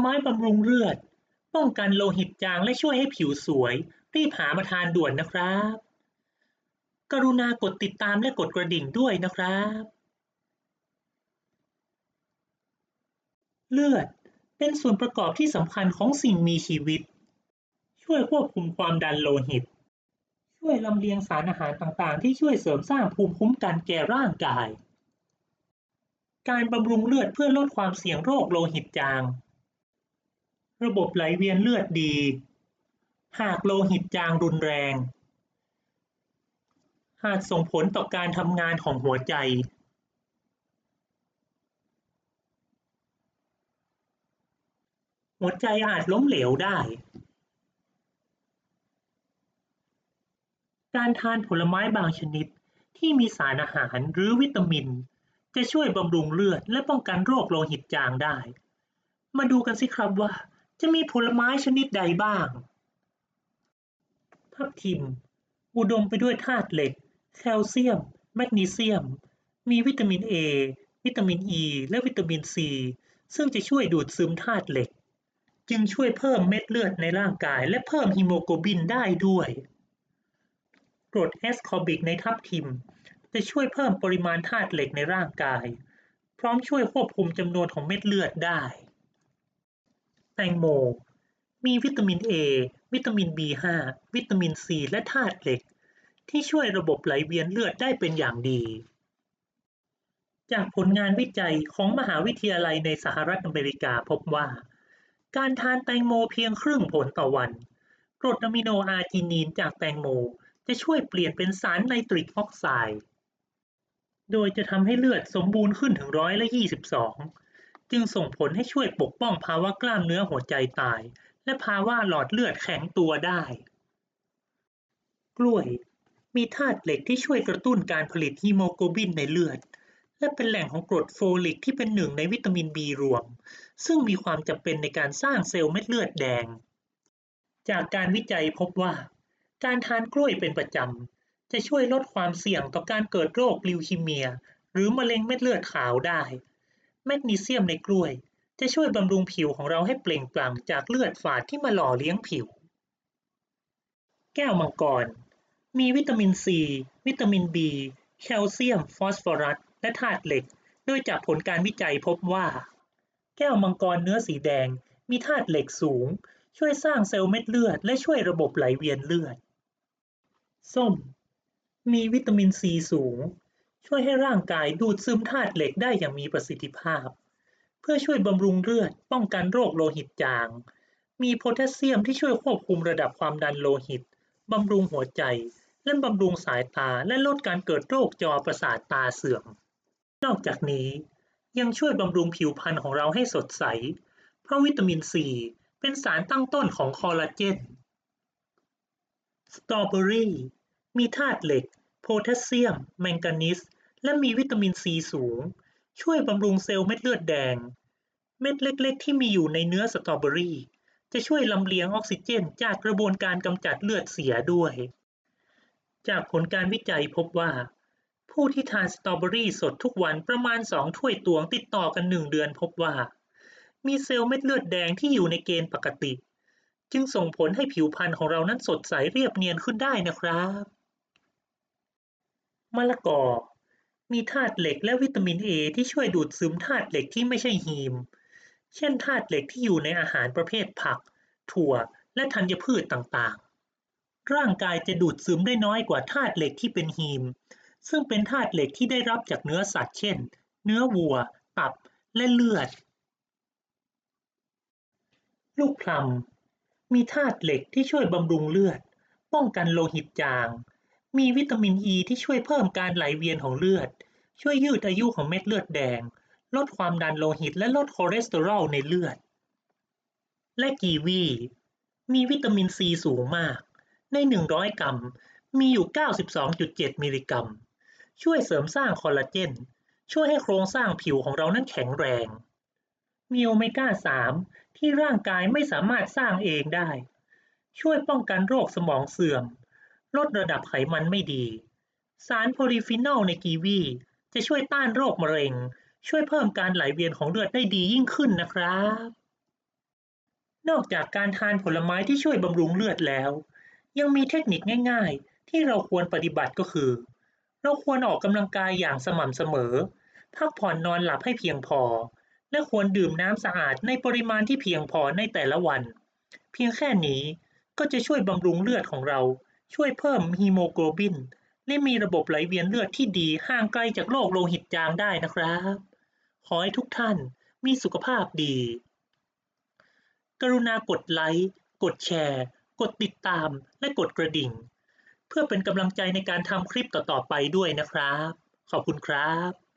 ไม้บำรุงเลือด ป้องกันโลหิตจางและช่วยให้ผิวสวย รีบหามาทานด่วนนะครับ กรุณากดติดตามและกดกระดิ่งด้วยนะครับ เลือดเป็นส่วนประกอบที่สำคัญของสิ่งมีชีวิต ช่วยควบคุมความดันโลหิต ช่วยลำเลียงสารอาหารต่างๆ ที่ช่วยเสริมสร้างภูมิคุ้มกันแก่ร่างกาย การบำรุงเลือดเพื่อลดความเสี่ยงโรคโลหิตจาง ระบบไหลเวียนเลือดดี หากโลหิตจางรุนแรงหากส่งผลต่อการทำงานของหัวใจ หัวใจอาจล้มเหลวได้ การทานผลไม้บางชนิดที่มีสารอาหารหรือวิตามิน จะช่วยบำรุงเลือดและป้องกันโรคโลหิตจางได้ มาดูกันสิครับว่า จะมีผลไม้ชนิดใดบ้าง ทับทิม อุดมไปด้วยธาตุเหล็ก แคลเซียม แมกนีเซียม มีวิตามิน A วิตามิน E และวิตามิน C ซึ่งจะช่วยดูดซึมธาตุเหล็ก จึงช่วยเพิ่มเม็ดเลือดในร่างกาย และเพิ่มฮีโมโกลบินได้ด้วยกรดแอสคอร์บิกในทับทิม จะช่วยเพิ่มปริมาณธาตุเหล็กในร่างกาย พร้อมช่วยควบคุมจำนวนของเม็ดเลือดได้ แตงโม มีวิตามิน A วิตามิน B5 วิตามิน C และธาตุเหล็ก ที่ช่วยระบบไหลเวียนเลือดได้เป็นอย่างดี จากผลงานวิจัยของมหาวิทยาลัยในสหรัฐอเมริกาพบว่า การทานแตงโมเพียงครึ่งผลต่อวันกรดอะมิโนอาร์จินีนจากแตงโมจะช่วยเปลี่ยนเป็นสารไนตริกออกไซด์ โดยจะทำให้เลือดสมบูรณ์ขึ้นถึงร้อยละ 22 จึงส่งผลให้ช่วยปกป้องภาวะกล้ามเนื้อหัวใจตาย และภาวะหลอดเลือดแข็งตัวได้ กล้วย มีธาตุเหล็กที่ช่วยกระตุ้นการผลิตฮีโมโกลบินในเลือด และเป็นแหล่งของกรดโฟลิกที่เป็นหนึ่งในวิตามินบีรวม ซึ่งมีความจำเป็นในการสร้างเซลล์เม็ดเลือดแดง จากการวิจัยพบว่า การทานกล้วยเป็นประจำจะช่วยลดความเสี่ยงต่อการเกิดโรคลิวคีเมีย หรือมะเร็งเม็ดเลือดขาวได้ แมกนีเซียมในกล้วย จะช่วยบำรุงผิวของเราให้เปล่งปลั่งจากเลือดฝาดที่มาหล่อเลี้ยงผิว แก้วมังกร มีวิตามินซี วิตามินบีแคลเซียม ฟอสฟอรัส และธาตุเหล็ก โดยจากผลการวิจัยพบว่า แก้วมังกรเนื้อสีแดง มีธาตุเหล็กสูง ช่วยสร้างเซลล์เม็ดเลือด และช่วยระบบไหลเวียนเลือด ส้ม มีวิตามินซีสูง ช่วยให้ร่างกายดูดซึมธาตุเหล็กได้อย่างมีประสิทธิภาพ เพื่อช่วยบำรุงเลือดป้องกันโรคโลหิตจาง มีโพแทสเซียมที่ช่วยควบคุมระดับความดันโลหิตบำรุงหัวใจ และบำรุงสายตาและลดการเกิดโรคจอประสาทตาเสื่อม นอกจากนี้ยังช่วยบำรุงผิวพรรณของเราให้สดใส เพราะวิตามินซีเป็นสารตั้งต้นของคอลลาเจน สตรอเบอรี่ มีธาตุเหล็ก โพแทสเซียม แมงกานีสและมีวิตามินซีสูง ช่วยบำรุงเซลล์เม็ดเลือดแดง เม็ดเล็กๆ ที่มีอยู่ในเนื้อสตรอเบอรี่ จะช่วยลำเลียงออกซิเจนจากกระบวนการกำจัดเลือดเสียด้วย จากผลการวิจัยพบว่า ผู้ที่ทานสตรอเบอรี่สดทุกวันประมาณ 2 ถ้วยตวงติดต่อกัน 1 เดือนพบว่า มีเซลล์เม็ดเลือดแดงที่อยู่ในเกณฑ์ปกติ จึงส่งผลให้ผิวพรรณของเรานั้นสดใสเรียบเนียนขึ้นได้นะครับ มะละกอ มีธาตุเหล็กและวิตามิน A ที่ช่วยดูดซึมธาตุเหล็กที่ไม่ใช่ฮีม เช่นธาตุเหล็กที่อยู่ในอาหารประเภทผัก ถั่ว และธัญพืชต่างๆ ร่างกายจะดูดซึมได้น้อยกว่าธาตุเหล็กที่เป็นฮีม ซึ่งเป็นธาตุเหล็กที่ได้รับจากเนื้อสัตว์ เช่น เนื้อวัว ตับ และเลือด ลูกพลัมมีธาตุเหล็กที่ช่วยบำรุงเลือด ป้องกันโลหิตจาง มีวิตามินอ e ีที่ช่วยเพิ่มการไหลเวียนของเลือด ช่วยยืดอายุของเม็ดเลือดแดง ลดความดันโลหิตและลดคอเลสเตอรอลในเลือด และกีวี มีวิตามินซีสูงมาก ใน 100 กรัม มีอยู่ 92.7 มิลลิกรัม ช่วยเสริมสร้างคอลลาเจน ช่วยให้โครงสร้างผิวของเรานั้นแข็งแรง มีโอเมก้า 3 ที่ร่างกายไม่สามารถสร้างเองได้ ช่วยป้องกันโรคสมองเสื่อม ลดระดับไขมันไม่ดี สารโพลีฟีนอลในกีวีจะช่วยต้านโรคมะเร็ง ช่วยเพิ่มการไหลเวียนของเลือดได้ดียิ่งขึ้นนะครับ นอกจากการทานผลไม้ที่ช่วยบำรุงเลือดแล้ว ยังมีเทคนิคง่ายๆ ที่เราควรปฏิบัติก็คือ เราควรออกกำลังกายอย่างสม่ำเสมอ พักผ่อนนอนหลับให้เพียงพอ และควรดื่มน้ำสะอาดในปริมาณที่เพียงพอในแต่ละวัน เพียงแค่นี้ก็จะช่วยบำรุงเลือดของเรา ช่วยเพิ่มฮีโมโกลบิน และมีระบบไหลเวียนเลือดที่ดีห่างไกลจากโรคโลหิตจางได้นะครับ ขอให้ทุกท่านมีสุขภาพดี กรุณากดไลค์ กดแชร์ กดติดตาม และกดกระดิ่ง เพื่อเป็นกำลังใจในการทำคลิปต่อๆไปด้วยนะครับ ขอบคุณครับ